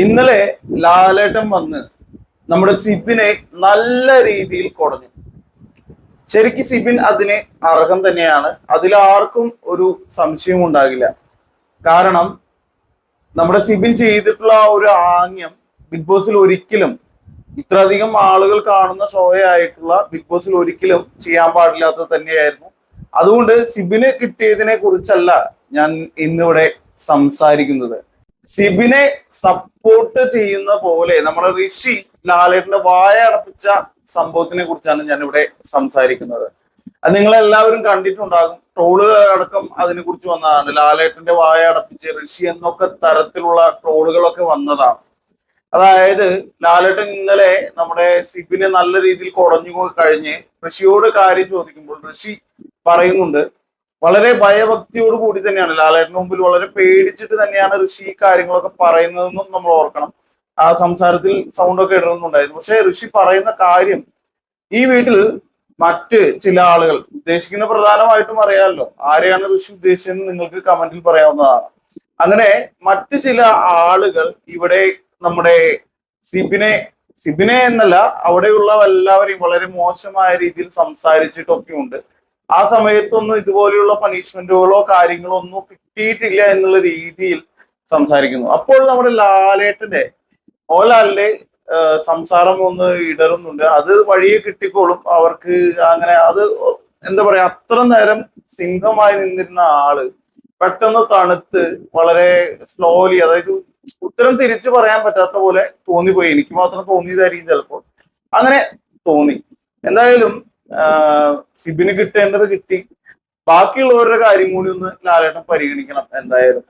ഇന്നലെ ലാലേട്ടൻ വന്ന് നമ്മുടെ സിബിനെ നല്ല രീതിയിൽ കുടഞ്ഞു. ശരിക്കും സിബിൻ അതിന് അർഹം തന്നെയാണ്. അതിലാർക്കും ഒരു സംശയവും ഉണ്ടാകില്ല. കാരണം നമ്മുടെ സിബിൻ ചെയ്തിട്ടുള്ള ആ ഒരു ആംഗ്യം ബിഗ് ബോസിൽ ഒരിക്കലും ഇത്രയധികം ആളുകൾ കാണുന്ന ഷോ ആയിട്ടുള്ള ബിഗ് ബോസിൽ ഒരിക്കലും ചെയ്യാൻ പാടില്ലാത്തത് തന്നെയായിരുന്നു. അതുകൊണ്ട് സിബിന് കിട്ടിയതിനെ കുറിച്ചല്ല ഞാൻ ഇന്നിവിടെ സംസാരിക്കുന്നത്. സിബിനെ സപ്പോർട്ട് ചെയ്യുന്ന പോലെ നമ്മുടെ ഋഷി ലാലേട്ടന്റെ വായ അടപ്പിച്ച സംഭവത്തിനെ കുറിച്ചാണ് ഞാൻ ഇവിടെ സംസാരിക്കുന്നത്. അത് നിങ്ങൾ എല്ലാവരും കണ്ടിട്ടുണ്ടാകും. ട്രോളുകൾ അടക്കം അതിനെ കുറിച്ച് വന്നതാണ്. ലാലേട്ടന്റെ വായ അടപ്പിച്ച് ഋഷി എന്നൊക്കെ തരത്തിലുള്ള ട്രോളുകളൊക്കെ വന്നതാണ്. അതായത് ലാലേട്ടൻ ഇന്നലെ നമ്മുടെ സിബിനെ നല്ല രീതിയിൽ കുടഞ്ഞു കഴിഞ്ഞ് ഋഷിയോട് കാര്യം ചോദിക്കുമ്പോൾ ഋഷി പറയുന്നുണ്ട് വളരെ ഭയഭക്തിയോട് കൂടി തന്നെയാണ്. ലാലേട്ടന് മുമ്പിൽ വളരെ പേടിച്ചിട്ട് തന്നെയാണ് ഋഷി ഈ കാര്യങ്ങളൊക്കെ പറയുന്നതെന്നും നമ്മൾ ഓർക്കണം. ആ സംസാരത്തിൽ സൗണ്ട് ഒക്കെ ഇടുന്നുണ്ടായിരുന്നു പക്ഷെ ഋഷി പറയുന്ന കാര്യം ഈ വീട്ടിൽ മറ്റ് ചില ആളുകൾ ഉദ്ദേശിക്കുന്ന പ്രധാനമായിട്ടും അറിയാമല്ലോ. ആരെയാണ് ഋഷി ഉദ്ദേശിച്ചതെന്ന് നിങ്ങൾക്ക് കമന്റിൽ പറയാവുന്നതാണ്. അങ്ങനെ മറ്റ് ചില ആളുകൾ ഇവിടെ നമ്മുടെ സിബിനെ സിബിനെ എന്നല്ല അവിടെയുള്ള എല്ലാവരെയും വളരെ മോശമായ രീതിയിൽ സംസാരിച്ചിട്ടൊക്കെ ഉണ്ട് ആ സമയത്തൊന്നും ഇതുപോലെയുള്ള പണിഷ്മെന്റുകളോ കാര്യങ്ങളോ ഒന്നും കിട്ടിയിട്ടില്ല എന്നുള്ള രീതിയിൽ സംസാരിക്കുന്നു. അപ്പോൾ നമ്മുടെ ലാലേട്ടന്റെ മോഹൻലാലിന്റെ ഏഹ്, സംസാരം ഒന്ന് ഇടറുന്നുണ്ട്. അത് വഴിയെ കിട്ടിക്കോളും. അവർക്ക് അങ്ങനെ അത് എന്താ പറയാ അത്ര നേരം സിംഹമായി നിന്നിരുന്ന ആൾ പെട്ടെന്ന് തണുത്ത് വളരെ സ്ലോലി അതായത് ഉത്തരം തിരിച്ചു പറയാൻ പറ്റാത്ത പോലെ തോന്നിപ്പോയി. എനിക്ക് മാത്രം തോന്നിയതായിരിക്കും ചിലപ്പോൾ. അങ്ങനെ തോന്നി. എന്തായാലും സിബിന് കിട്ടേണ്ടത് കിട്ടി. ബാക്കിയുള്ളവരുടെ കാര്യം കൂടി ഒന്ന് ലാലേട്ടൻ പരിഗണിക്കണം എന്തായാലും.